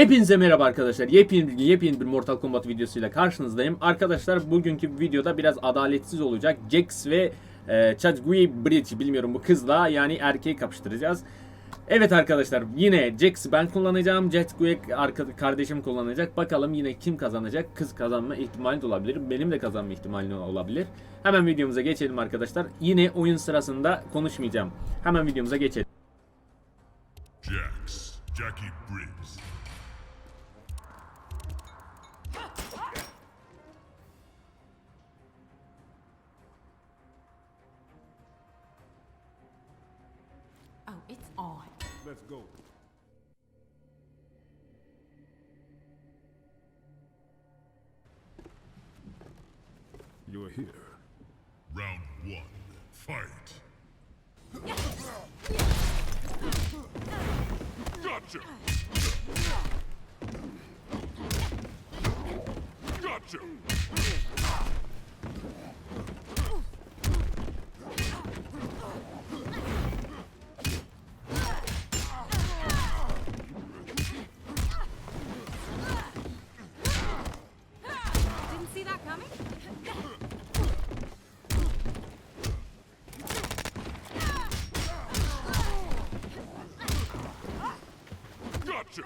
Hepinize merhaba arkadaşlar. Yepyeni, yepyeni bir Mortal Kombat videosuyla karşınızdayım. Arkadaşlar bugünkü videoda biraz adaletsiz olacak. Jax ve e, Chadwick Bridge bilmiyorum bu kızla yani erkeği kapıştıracağız. Evet arkadaşlar yine Jax'i ben kullanacağım. Chadwick kardeşim kullanacak. Bakalım yine kim kazanacak? Kız kazanma ihtimali de olabilir. Benim de kazanma ihtimali olabilir. Hemen videomuza geçelim arkadaşlar. Yine oyun sırasında konuşmayacağım. Hemen videomuza geçelim. Jax, Jackie Briggs. On. Let's go. You're here. Round one, fight. Gotcha! Gotcha! Gotcha!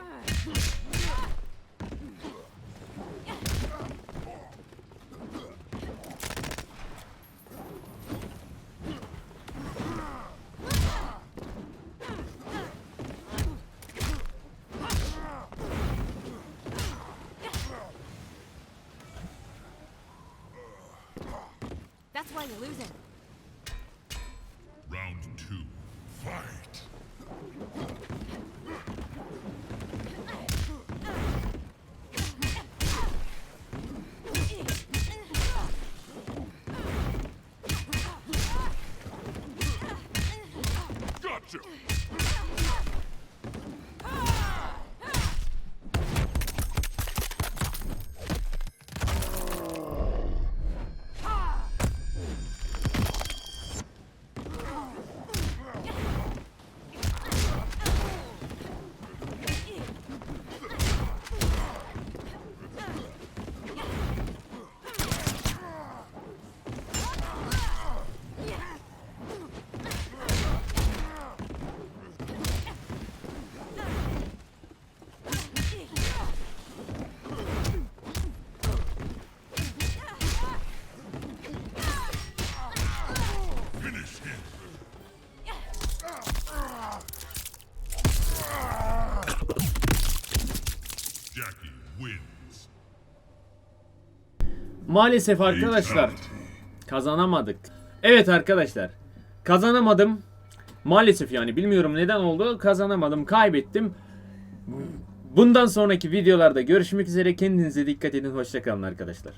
That's why you're losing. Round two, fight. capture. Maalesef arkadaşlar kazanamadık. Evet arkadaşlar kazanamadım. Maalesef yani bilmiyorum neden oldu kazanamadım kaybettim. Bundan sonraki videolarda görüşmek üzere kendinize dikkat edin hoşçakalın arkadaşlar.